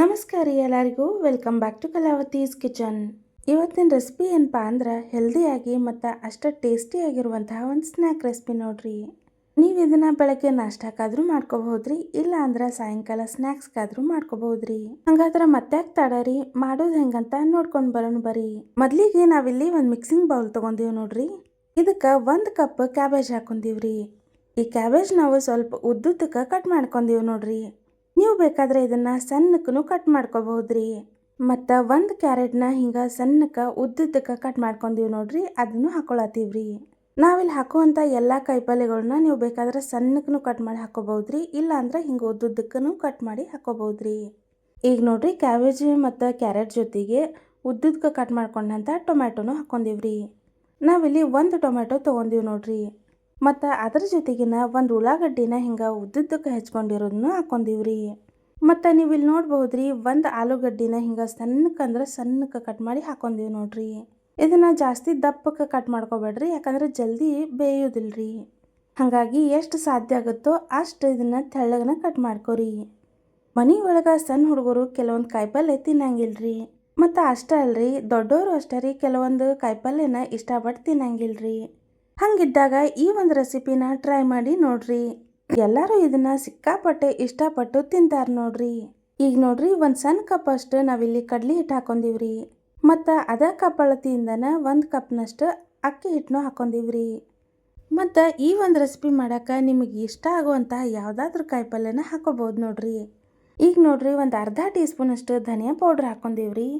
ನಮಸ್ಕಾರ ಎಲ್ಲರಿಗೂ. Welcome back to Kalavathi's kitchen ಇವತ್ತಿನ ರೆಸಿಪಿ ಏನಪ್ಪ ಅಂದ್ರೆ ಹೆಲ್ದಿಯಾಗಿ ಮತ್ತು ಅಷ್ಟು ಟೇಸ್ಟಿಯಾಗಿರುವಂತಹ ಒಂದು ಸ್ನ್ಯಾಕ್ ರೆಸಿಪಿ ನೋಡ್ರಿ. ನೀವು ಇದನ್ನು ಬೆಳಗ್ಗೆ ನಾಷ್ಟಕ್ಕಾದರೂ ಮಾಡ್ಕೋಬಹುದ್ರಿ, ಇಲ್ಲ ಅಂದ್ರೆ ಸಾಯಂಕಾಲ ಸ್ನ್ಯಾಕ್ಸ್ಗಾದರೂ ಮಾಡ್ಕೋಬಹುದ್ರಿ. ಹಂಗಾದ್ರೆ ಮತ್ತೆ ತಡರಿ, ಮಾಡೋದು ಹೆಂಗಂತ ನೋಡ್ಕೊಂಡು ಬರೋಣ ಬರ್ರಿ. ಮೊದಲಿಗೆ ನಾವಿಲ್ಲಿ ಒಂದು ಮಿಕ್ಸಿಂಗ್ ಬೌಲ್ ತೊಗೊಂಡೀವಿ ನೋಡ್ರಿ. ಇದಕ್ಕೆ ಒಂದು ಕಪ್ ಕ್ಯಾಬೇಜ್ ಹಾಕೊಂಡಿವ್ರಿ. ಈ ಕ್ಯಾಬೇಜ್ ನಾವು ಸ್ವಲ್ಪ ಉದ್ದುದ್ದಕ್ಕೆ ಕಟ್ ಮಾಡ್ಕೊಂದೀವಿ ನೋಡ್ರಿ. ನೀವು ಬೇಕಾದ್ರೆ ಇದನ್ನು ಸಣ್ಣಕ್ಕೂ ಕಟ್ ಮಾಡ್ಕೋಬಹುದ್ರಿ. ಮತ್ತು ಒಂದು ಕ್ಯಾರೆಟ್ನ ಹಿಂಗೆ ಸಣ್ಣಕ್ಕೆ ಉದ್ದುದ್ದಕ್ಕೆ ಕಟ್ ಮಾಡ್ಕೊಂಡೀವಿ ನೋಡ್ರಿ, ಅದನ್ನು ಹಾಕೊಳತ್ತೀವ್ರಿ. ನಾವಿಲ್ಲಿ ಹಾಕುವಂಥ ಎಲ್ಲ ಕಾಯಿಪಲ್ಯಗಳನ್ನ ನೀವು ಬೇಕಾದ್ರೆ ಸಣ್ಣಕ್ಕೂ ಕಟ್ ಮಾಡಿ ಹಾಕೋಬಹುದ್ರಿ ಇಲ್ಲ ಇಲ್ಲಾಂದ್ರೆ ಹಿಂಗೆ ಉದ್ದುದ್ದಕ್ಕೂ ಕಟ್ ಮಾಡಿ ಹಾಕೋಬಹುದ್ರಿ. ಈಗ ನೋಡ್ರಿ ಕ್ಯಾಬೇಜ್ ಮತ್ತು ಕ್ಯಾರೆಟ್ ಜೊತೆಗೆ ಉದ್ದುದ್ದಕ್ಕೆ ಕಟ್ ಮಾಡ್ಕೊಂಡಂಥ ಟೊಮ್ಯಾಟೊನು ಹಾಕೊಂಡೀವ್ರಿ ನಾವಿಲ್ಲಿ ಒಂದು ಟೊಮ್ಯಾಟೊ ತೊಗೊಂಡಿವಿ ನೋಡ್ರಿ. ಮತ್ತು ಅದ್ರ ಜೊತೆಗಿನ ಒಂದು ಉಳ್ಳಾಗಡ್ಡಿನ ಹಿಂಗೆ ಉದ್ದುದ್ದಕ್ಕೆ ಹೆಚ್ಕೊಂಡಿರೋದನ್ನು ಹಾಕ್ಕೊಂಡಿವ್ರಿ ಮತ್ತು ನೀವು ಇಲ್ಲಿ ನೋಡ್ಬಹುದ್ರಿ, ಒಂದು ಆಲೂಗಡ್ಡಿನ ಹಿಂಗೆ ಸಣ್ಣಕ್ಕೆ ಅಂದ್ರೆ ಸಣ್ಣಕ್ಕೆ ಕಟ್ ಮಾಡಿ ಹಾಕೊಂಡಿವಿ ನೋಡ್ರಿ. ಇದನ್ನು ಜಾಸ್ತಿ ದಪ್ಪಕ್ಕೆ ಕಟ್ ಮಾಡ್ಕೋಬೇಡ್ರಿ, ಯಾಕಂದ್ರೆ ಜಲ್ದಿ ಬೇಯೋದಿಲ್ರಿ. ಹಾಗಾಗಿ ಎಷ್ಟು ಸಾಧ್ಯ ಆಗುತ್ತೋ ಅಷ್ಟು ಇದನ್ನು ತೆಳ್ಳಗನ ಕಟ್ ಮಾಡ್ಕೋರಿ. ಮನೆ ಒಳಗೆ ಸಣ್ಣ ಹುಡುಗರು ಕೆಲವೊಂದು ಕಾಯಿಪಲ್ಯ ತಿನ್ನಂಗಿಲ್ರಿ. ಮತ್ತು ಅಷ್ಟೇ ಅಲ್ರಿ ದೊಡ್ಡವರು ಅಷ್ಟೇ ರೀ ಕೆಲವೊಂದು ಕಾಯಿಪಲ್ಯನ ಇಷ್ಟಪಟ್ಟು ತಿನ್ನಂಗಿಲ್ರಿ. ಹಂಗಿದ್ದಾಗ ಈ ಒಂದು ರೆಸಿಪಿನ ಟ್ರೈ ಮಾಡಿ ನೋಡ್ರಿ. ಎಲ್ಲರೂ ಇದನ್ನ ಸಿಕ್ಕಾಪಟ್ಟೆ ಇಷ್ಟಪಟ್ಟು ತಿಂತಾರೆ ನೋಡ್ರಿ. ಈಗ ನೋಡ್ರಿ ಒಂದು ಸಣ್ಣ ಕಪ್ ಅಷ್ಟು ನಾವಿಲ್ಲಿ ಕಡ್ಲಿ ಹಿಟ್ಟು ಹಾಕೊಂಡಿವ್ರಿ. ಮತ್ತು ಅದ ಕಪ್ ಅಳತಿಯಿಂದನ ಒಂದು ಕಪ್ನಷ್ಟು ಅಕ್ಕಿ ಹಿಟ್ಟನ್ನು ಹಾಕೊಂಡಿವ್ರಿ. ಮತ್ತು ಈ ಒಂದು ರೆಸಿಪಿ ಮಾಡೋಕೆ ನಿಮಗೆ ಇಷ್ಟ ಆಗುವಂಥ ಯಾವುದಾದ್ರೂ ಕಾಯಿಪಲ್ಯನ ಹಾಕೋಬೋದು ನೋಡ್ರಿ. ಈಗ ನೋಡ್ರಿ ಒಂದು ಅರ್ಧ ಟೀ ಸ್ಪೂನಷ್ಟು ಧನಿಯಾ ಪೌಡ್ರ್ ಹಾಕೊಂಡಿವ್ರಿ.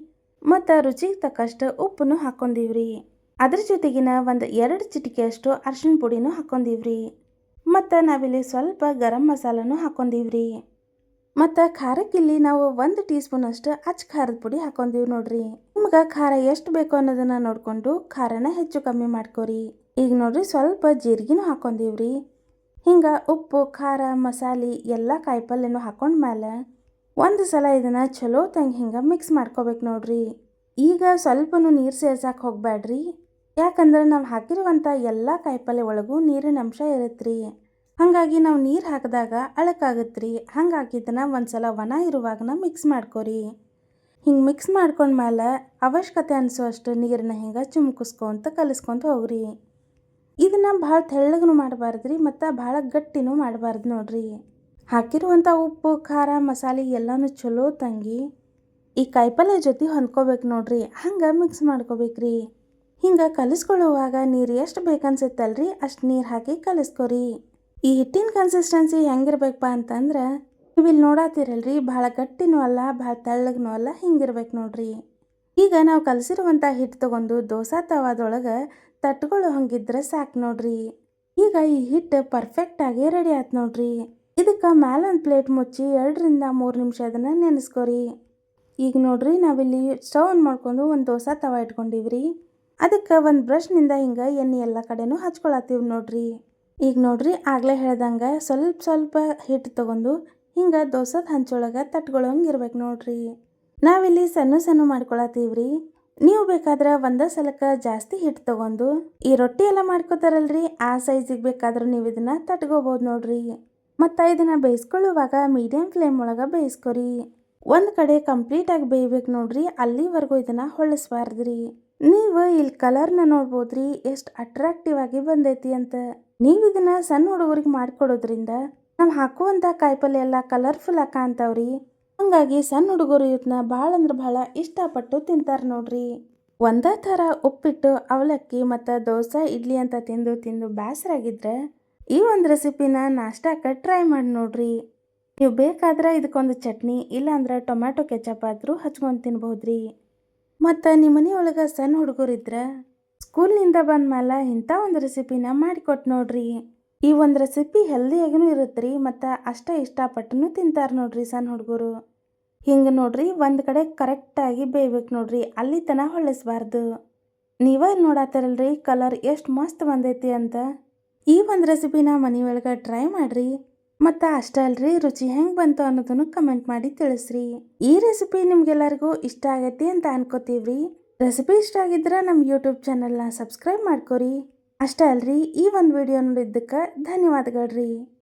ಮತ್ತು ರುಚಿಗೆ ತಕ್ಕಷ್ಟು ಉಪ್ಪನ್ನು ಹಾಕೊಂಡೀವ್ರಿ. ಅದ್ರ ಜೊತೆಗಿನ ಒಂದು ಎರಡು ಚಿಟಿಕೆಯಷ್ಟು ಅರ್ಶಿಣ ಪುಡಿನೂ ಹಾಕೊಂಡಿವ್ರಿ ಮತ್ತು ನಾವಿಲ್ಲಿ ಸ್ವಲ್ಪ ಗರಂ ಮಸಾಲನೂ ಹಾಕೊಂಡೀವ್ರಿ ಮತ್ತು ಖಾರಕ್ಕಿಲ್ಲಿ ನಾವು ಒಂದು ಟೀ ಸ್ಪೂನಷ್ಟು ಅಚ್ಚ ಖಾರದ ಪುಡಿ ಹಾಕೊಂದೀವಿ ನೋಡ್ರಿ. ನಿಮ್ಗೆ ಖಾರ ಎಷ್ಟು ಬೇಕು ಅನ್ನೋದನ್ನು ನೋಡಿಕೊಂಡು ಖಾರನ ಹೆಚ್ಚು ಕಮ್ಮಿ ಮಾಡ್ಕೋರಿ. ಈಗ ನೋಡ್ರಿ ಸ್ವಲ್ಪ ಜೀರಿಗೆನೂ ಹಾಕೊಂಡೀವ್ರಿ ಹಿಂಗೆ ಉಪ್ಪು, ಖಾರ, ಮಸಾಲೆ ಎಲ್ಲ ಕಾಯಿಪಲ್ಯನೂ ಹಾಕೊಂಡ್ಮೇಲೆ ಒಂದು ಸಲ ಇದನ್ನು ಚಲೋ ತಂಗೆ ಹಿಂಗೆ ಮಿಕ್ಸ್ ಮಾಡ್ಕೋಬೇಕು ನೋಡ್ರಿ. ಈಗ ಸ್ವಲ್ಪನೂ ನೀರು ಸೇರ್ಸಕ್ಕೆ ಹೋಗಬೇಡ್ರಿ ಯಾಕಂದ್ರೆ ನಾವು ಹಾಕಿರುವಂಥ ಎಲ್ಲ ಕಾಯಿಪಲ್ಲೆ ಒಳಗೂ ನೀರಿನ ಅಂಶ ಇರುತ್ತೆ ಹಾಗಾಗಿ ನಾವು ನೀರು ಹಾಕಿದಾಗ ಅಳಕಾಗುತ್ತೆ ಹಂಗಾಗಿ ಇದನ್ನು ಒಂದು ಸಲ ಒಣ ಇರುವಾಗನ ಮಿಕ್ಸ್ ಮಾಡ್ಕೋರಿ. ಹಿಂಗೆ ಮಿಕ್ಸ್ ಮಾಡ್ಕೊಂಡ್ಮೇಲೆ ಅವಶ್ಯಕತೆ ಅನಿಸೋಷ್ಟು ನೀರನ್ನ ಹಿಂಗೆ ಚುಮ್ಕಿಸ್ಕೊಂತ ಕಲಿಸ್ಕೊಂತ ಹೋಗ್ರಿ. ಇದನ್ನು ಭಾಳ ತೆಳ್ಳಗೂ ಮಾಡಬಾರ್ದು ರೀ ಮತ್ತು ಭಾಳ ಗಟ್ಟಿನೂ ಮಾಡಬಾರ್ದು ನೋಡ್ರಿ. ಹಾಕಿರುವಂಥ ಉಪ್ಪು, ಖಾರ, ಮಸಾಲೆ ಎಲ್ಲನೂ ಚಲೋ ತಂಗಿ ಈ ಕಾಯಿಪಲ್ಲೆ ಜೊತೆ ಹೊಂದ್ಕೋಬೇಕು ನೋಡ್ರಿ. ಹಂಗೆ ಮಿಕ್ಸ್ ಮಾಡ್ಕೋಬೇಕ್ರಿ. ಹಿಂಗೆ ಕಲಿಸ್ಕೊಳ್ಳುವಾಗ ನೀರು ಎಷ್ಟು ಬೇಕನ್ಸುತ್ತಲ್ರಿ, ಅಷ್ಟು ನೀರು ಹಾಕಿ ಕಲಿಸ್ಕೊರಿ. ಈ ಹಿಟ್ಟಿನ ಕನ್ಸಿಸ್ಟೆನ್ಸಿ ಹೆಂಗಿರ್ಬೇಕಪ್ಪ ಅಂತಂದ್ರೆ ನೀವು ಇಲ್ಲಿ ನೋಡತ್ತೀರಲ್ರಿ ಭಾಳ ಗಟ್ಟಿನೂ ಅಲ್ಲ, ಭಾಳ ತೆಳ್ಳಗ್ನೂ ಅಲ್ಲ, ಹಿಂಗಿರ್ಬೇಕು ನೋಡ್ರಿ. ಈಗ ನಾವು ಕಲಸಿರುವಂಥ ಹಿಟ್ಟು ತಗೊಂಡು ದೋಸೆ ತವಾದೊಳಗೆ ತಟ್ಕೊಳ್ಳೋ ಹಂಗಿದ್ರೆ ಸಾಕು ನೋಡ್ರಿ. ಈಗ ಈ ಹಿಟ್ಟು ಪರ್ಫೆಕ್ಟಾಗಿ ರೆಡಿ ಆಯ್ತು ನೋಡ್ರಿ. ಇದಕ್ಕೆ ಮ್ಯಾಲೊಂದು ಪ್ಲೇಟ್ ಮುಚ್ಚಿ ಎರಡರಿಂದ ಮೂರು ನಿಮಿಷ ಅದನ್ನು ನೆನೆಸ್ಕೊರಿ. ಈಗ ನೋಡ್ರಿ ನಾವಿಲ್ಲಿ ಸ್ಟವ್ ಆನ್ ಮಾಡ್ಕೊಂಡು ಒಂದು ದೋಸೆ ತವ ಇಟ್ಕೊಂಡಿವ್ರಿ. ಅದಕ್ಕೆ ಒಂದು ಬ್ರಷ್ನಿಂದ ಹಿಂಗೆ ಎಣ್ಣೆ ಎಲ್ಲ ಕಡೆನೂ ಹಚ್ಕೊಳತ್ತೀವಿ ನೋಡ್ರಿ. ಈಗ ನೋಡ್ರಿ ಆಗಲೇ ಹೇಳ್ದಂಗೆ ಸ್ವಲ್ಪ ಸ್ವಲ್ಪ ಹಿಟ್ಟು ತಗೊಂಡು ಹಿಂಗೆ ದೋಸದ ಹಂಚೊಳಗೆ ತಟ್ಕೊಳಂಗೆ ಇರ್ಬೇಕು ನೋಡ್ರಿ. ನಾವಿಲ್ಲಿ ಸಣ್ಣ ಸಣ್ಣ ಮಾಡ್ಕೊಳತ್ತೀವ್ರಿ. ನೀವು ಬೇಕಾದ್ರೆ ಒಂದೇ ಸಲಕ್ಕೆ ಜಾಸ್ತಿ ಹಿಟ್ಟು ತಗೊಂಡು ಈ ರೊಟ್ಟಿ ಎಲ್ಲ ಮಾಡ್ಕೋತಾರಲ್ರಿ, ಆ ಸೈಜಿಗೆ ಬೇಕಾದ್ರೆ ನೀವು ಇದನ್ನ ತಟ್ಕೋಬೋದು ನೋಡ್ರಿ. ಮತ್ತು ಇದನ್ನ ಬೇಯಿಸ್ಕೊಳ್ಳುವಾಗ ಮೀಡಿಯಂ ಫ್ಲೇಮ್ ಒಳಗೆ ಬೇಯಿಸ್ಕೊರಿ. ಒಂದು ಕಡೆ ಕಂಪ್ಲೀಟಾಗಿ ಬೇಯ್ಬೇಕು ನೋಡ್ರಿ, ಅಲ್ಲಿವರೆಗೂ ಇದನ್ನ ಹೊಳಿಸ್ಬಾರ್ದ್ರಿ ನೀವು ಇಲ್ಲಿ ಕಲರ್ನ ನೋಡ್ಬೋದ್ರಿ, ಎಷ್ಟು ಅಟ್ರಾಕ್ಟಿವ್ ಆಗಿ ಬಂದೈತಿ ಅಂತ. ನೀವು ಇದನ್ನ ಸಣ್ಣ ಹುಡುಗರಿಗೆ ಮಾಡಿಕೊಡೋದ್ರಿಂದ ನಾವು ಹಾಕುವಂಥ ಕಾಯಿಪಲ್ಯ ಎಲ್ಲ ಕಲರ್ಫುಲ್ ಕಾಣ್ತಾವ್ರಿ ಹಂಗಾಗಿ ಸಣ್ಣ ಹುಡುಗರು ಇವತ್ತನ್ನ ಭಾಳ ಅಂದ್ರೆ ಭಾಳ ಇಷ್ಟಪಟ್ಟು ತಿಂತಾರೆ ನೋಡ್ರಿ. ಒಂದೇ ಥರ ಉಪ್ಪಿಟ್ಟು, ಅವಲಕ್ಕಿ ಮತ್ತು ದೋಸೆ, ಇಡ್ಲಿ ಅಂತ ತಿಂದು ತಿಂದು ಬೇಸರಾಗಿದ್ರೆ ಈ ಒಂದು ರೆಸಿಪಿನ ನಾಷ್ಟಾಕ್ಕೆ ಟ್ರೈ ಮಾಡಿ ನೋಡ್ರಿ. ನೀವು ಬೇಕಾದ್ರೆ ಇದಕ್ಕೊಂದು ಚಟ್ನಿ, ಇಲ್ಲಾಂದ್ರೆ ಟೊಮ್ಯಾಟೊ ಕೆಚಪ್ ಆದರೂ ಹಚ್ಕೊಂಡು ತಿನ್ಬೋದ್ರಿ. ಮತ್ತು ನಿಮ್ಮ ಮನೆಯೊಳಗೆ ಸಣ್ಣ ಹುಡುಗರಿದ್ರೆ ಸ್ಕೂಲ್ನಿಂದ ಬಂದ ಮೇಲೆ ಇಂಥ ಒಂದು ರೆಸಿಪಿನ ಮಾಡಿಕೊಟ್ಟು ನೋಡ್ರಿ. ಈ ಒಂದು ರೆಸಿಪಿ ಹೆಲ್ದಿಯಾಗೂ ಇರುತ್ತೆ ರೀ ಮತ್ತು ಅಷ್ಟೇ ಇಷ್ಟಪಟ್ಟು ತಿಂತಾರೆ ನೋಡ್ರಿ ಸಣ್ಣ ಹುಡುಗರು. ಹಿಂಗೆ ನೋಡ್ರಿ ಒಂದು ಕಡೆ ಕರೆಕ್ಟಾಗಿ ಬೇಯ್ಬೇಕು ನೋಡ್ರಿ, ಅಲ್ಲಿ ತನ ಹೊಳಿಸ್ಬಾರ್ದು ನೀವೇ ನೋಡತ್ತಾರಲ್ರಿ ಕಲರ್ ಎಷ್ಟು ಮಸ್ತ್ ಬಂದೈತಿ ಅಂತ. ಈ ಒಂದು ರೆಸಿಪಿನ ಮನೆಯೊಳಗೆ ಟ್ರೈ ಮಾಡಿರಿ. ಮತ್ತು ಅಷ್ಟೇ ಅಲ್ರಿ? ರುಚಿ ಹೆಂಗೆ ಬಂತು ಅನ್ನೋದನ್ನು ಕಮೆಂಟ್ ಮಾಡಿ ತಿಳಿಸ್ರಿ. ಈ ರೆಸಿಪಿ ನಿಮ್ಗೆಲ್ಲರಿಗೂ ಇಷ್ಟ ಆಗೈತಿ ಅಂತ ಅನ್ಕೋತೀವ್ರಿ. ರೆಸಿಪಿ ಇಷ್ಟ ಆಗಿದ್ರೆ ನಮ್ಮ ಯೂಟ್ಯೂಬ್ ಚಾನಲ್ನ ಸಬ್ಸ್ಕ್ರೈಬ್ ಮಾಡ್ಕೊರಿ. ಅಷ್ಟೇ ಅಲ್ರಿ? ಈ ಒಂದು ವಿಡಿಯೋ ನೋಡಿದ್ದಕ್ಕೆ ಧನ್ಯವಾದಗಳ್ರಿ.